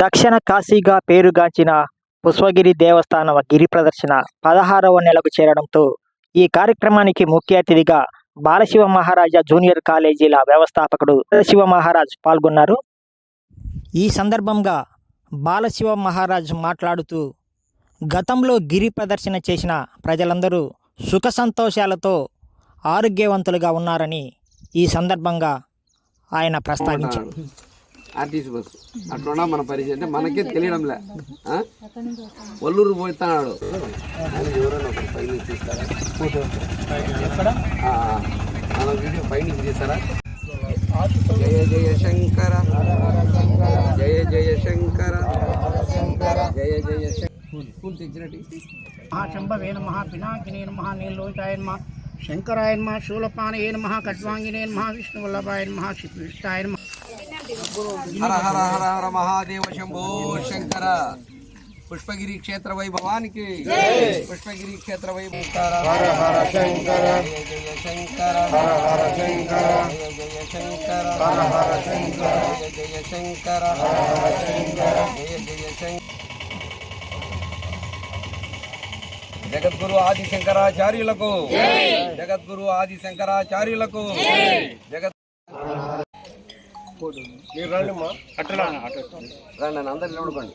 దక్షిణ కాశీగా పేరుగాంచిన పుష్పగిరి దేవస్థానం గిరి ప్రదర్శన పదహారవ నెలకు చేరడంతో ఈ కార్యక్రమానికి ముఖ్య అతిథిగా బాలశివ మహారాజా జూనియర్ కాలేజీల వ్యవస్థాపకుడు శివ మహారాజ్ పాల్గొన్నారు. ఈ సందర్భంగా బాలశివ మహారాజ్ మాట్లాడుతూ గతంలో గిరి ప్రదర్శన చేసిన ప్రజలందరూ సుఖ సంతోషాలతో ఆరోగ్యవంతులుగా ఉన్నారని ఈ సందర్భంగా ఆయన ప్రస్తావించారు. RTC bus. అట్లా మన పరిచయం అంటే మనకే తెలియడంలే. ఆ? ఒల్లూరు పోతున్నాడు. ఎవరైనా పైన తీస్తారా? ఆ, మన వీడియో పైన తీస్తారా? జయ జయ శంకర. జయ జయ శంకర. జయ జయ శంకర. తెచ్చినట్టు మహాశంభవే నమ పినాకినే నమ నీలోకాయ నమ శంకరాయ నమ శూలపానయే నమ ఖడ్వాంగినే నమ విష్ణువల్లభాయ నమ శ్రీకృష్ణాయ నమ హర హర హర హర మహాదేవ శంభో శంకర పుష్పగిరి క్షేత్ర వైభవానికి పుష్పగిరి క్షేత్ర వైభవ హర హర శంకర జయ జయ శంకర హర హర శంకర జయ జయ శంకర హర హర శంకర జయ జయ శంకర హర హర శంకర జయ జయ శంకర జగద్గురు ఆది శంకరాచార్యులకు జగద్గురు ఆది శంకరాచార్యులకు జగత్ రండి అందరు నిలబడుకోండి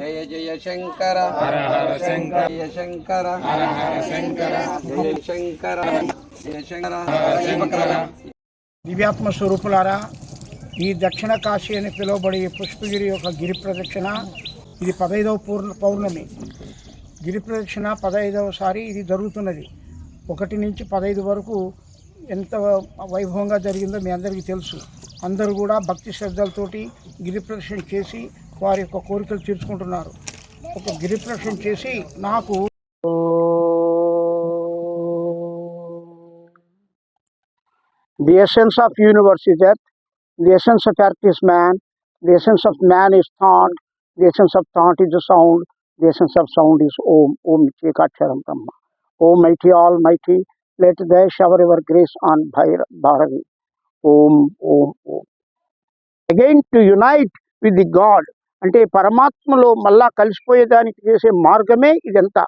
జయ జయ శంకర. హర హర శంకర. జయ శంకర. హర హర శంకర. జయ శంకర. జయ శంకర. దివ్యాత్మ స్వరూపులారా ఈ దక్షిణ కాశీ అని పిలువబడే ఈ పుష్పగిరి యొక్క గిరి ప్రదక్షిణ ఇది పదైదవ పూర్ణ పౌర్ణమి. గిరి ప్రదక్షిణ పదహైదవసారి ఇది జరుగుతున్నది. ఒకటి నుంచి పదహైదు వరకు ఎంత వైభవంగా జరిగిందో మీ అందరికీ తెలుసు. అందరూ కూడా భక్తి శ్రద్ధలతోటి గిరి ప్రదక్షిణ చేసి వారి యొక్క కోరికలు తీర్చుకుంటున్నారు ఒక గిరి ప్రదక్షిణ చేసి నాకు The essence of universe is earth. The essence of earth is man. The essence of man is thought. The essence of thought is the sound. The essence of sound is Om. Om Chekacharam Brahma. O mighty Almighty, let thy shower your grace on Bhair- Om Om Om. Again to unite with the God అంటే పరమాత్మలో మళ్ళా కలిసిపోయేదానికి చేసే మార్గమే ఇదంతా.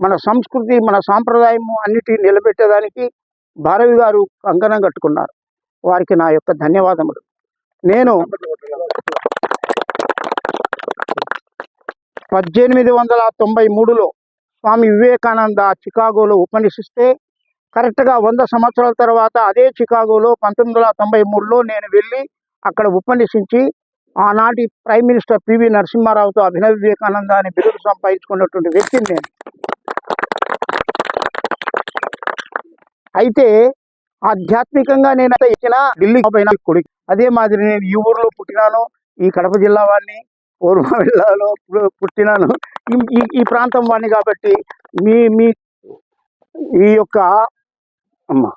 మన సంస్కృతి మన సాంప్రదాయము అన్నిటి నిలబెట్టేదానికి భారవి గారు కంకణం కట్టుకున్నారు. వారికి నా యొక్క ధన్యవాదములు. నేను పద్దెనిమిది వందల తొంభై మూడులో స్వామి వివేకానంద చికాగోలో ఉపనిషిస్తే కరెక్ట్గా వంద సంవత్సరాల తర్వాత అదే చికాగోలో పంతొమ్మిది వందల తొంభై మూడులో నేను వెళ్ళి అక్కడ ఉపన్యసించి ఆనాటి ప్రైమ్ మినిస్టర్ పివి నరసింహారావుతో అభినవ వివేకానంద అని బిరుదు సంపాదించుకున్నటువంటి వ్యక్తిని నేను. అయితే ఆధ్యాత్మికంగా నేను ఇచ్చిన ఢిల్లీ పైన కొడుకు. అదే మాదిరి నేను ఈ ఊర్లో పుట్టినాను ఈ కడప జిల్లా వాడిని ఓర్మా జిల్లాలో పుట్టినాను. ఈ ఈ ప్రాంతం వాడిని కాబట్టి మీ మీ ఈ యొక్క అమ్మ.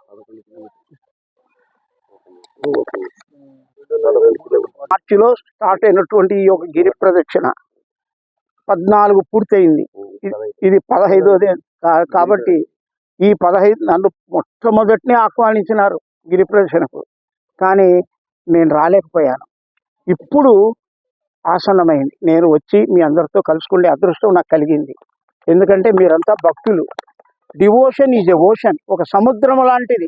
మార్చిలో స్టార్ట్ అయినటువంటి ఈ యొక్క గిరి ప్రదక్షిణ పద్నాలుగు పూర్తయింది. ఇది- ఇది పదహైదోదే కాబట్టి ఈ పదహైదు నన్ను మొట్టమొదటినే ఆహ్వానించినారు గిరి ప్రదర్శనకు కానీ నేను రాలేకపోయాను. ఇప్పుడు ఆసన్నమైంది. నేను వచ్చి మీ అందరితో కలుసుకునే అదృష్టం నాకు కలిగింది. ఎందుకంటే మీరంతా భక్తులు. డివోషన్ ఈజ్ ఎ ఓషన్ ఒక సముద్రం లాంటిది.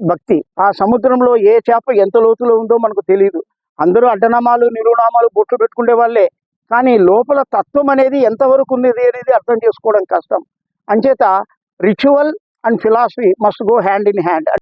భక్తి. ఆ సముద్రంలో ఏ చేప ఎంత లోతులో ఉందో మనకు తెలియదు అందరూ అడ్డనామాలు నిరునామాలు బొట్లు పెట్టుకునే వాళ్ళే. కానీ లోపల తత్వం అనేది ఎంతవరకు ఉన్నది అనేది అర్థం చేసుకోవడం కష్టం. అంచేత ritual and philosophy must go hand in hand